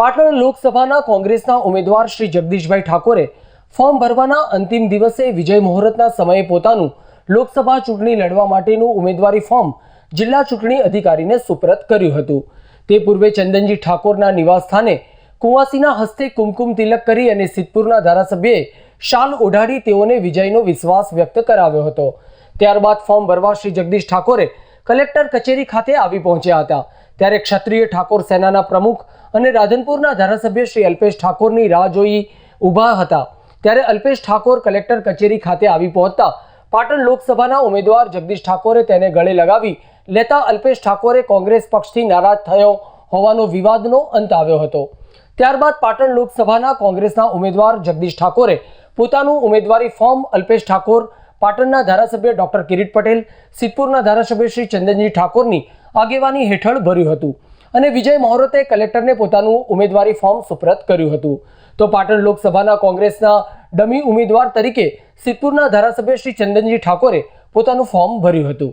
પાટણ લોકસભાના કોંગ્રેસના ઉમેદવાર શ્રી જગદીશભાઈ ઠાકોરે ફોર્મ ભરવાના અંતિમ દિવસે વિજય મુહૂર્તના સમયે પોતાનું લોકસભા ચૂંટણી લડવા માટેનું ઉમેદવારી ફોર્મ જિલ્લા ચૂંટણી અધિકારીને સુપ્રત કર્યું હતું. તે પૂર્વે ચંદનજી ઠાકોરના નિવાસસ્થાને કુંવાસીના હસ્તે કુમકુમ તિલક કરી અને સિદ્ધપુરના ધારાસભ્યએ શાલ ઓઢાડી તેઓને વિજયનો વિશ્વાસ વ્યક્ત કરાવ્યો હતો. ત્યારબાદ ફોર્મ ભરવા શ્રી જગદીશ ઠાકોરે કલેક્ટર કચેરી ખાતે આવી પહોંચ્યા હતા. ત્યારે ક્ષત્રિય ઠાકોર સેનાના પ્રમુખ અને રાધનપુરના ધારાસભ્ય શ્રી અલ્પેશ ઠાકોરની રાહ જોઈ ઊભા હતા. ત્યારે અલ્પેશ ઠાકોર કલેક્ટર કચેરી ખાતે આવી પહોંચતા પાટણ લોકસભાના ઉમેદવાર જગદીશ ઠાકોરે તેને ગળે લગાવી લેતા અલ્પેશ ઠાકોરે કોંગ્રેસ પક્ષથી નારાજ થયો હોવાનો વિવાદનો અંત આવ્યો હતો. ત્યારબાદ પાટણ લોકસભાના કોંગ્રેસના ઉમેદવાર જગદીશ ઠાકોરે પોતાનું ઉમેદવારી ફોર્મ અલ્પેશ ઠાકોર પાટણના ધારાસભ્ય ડોક્ટર કિરીટ પટેલ, સિદ્ધપુરના ધારાસભ્ય શ્રી ચંદનજી ઠાકોરની આગેવાની હેઠળ ભર્યું હતું અને વિજય મહોરતે કલેક્ટરને પોતાનું ઉમેદવારી ફોર્મ સુપ્રત કર્યું હતું. તો પાટણ લોકસભાના કોંગ્રેસના ડમી ઉમેદવાર તરીકે સિદ્ધપુરના ધારાસભ્ય શ્રી ચંદનજી ઠાકોરે પોતાનું ફોર્મ ભર્યું હતું.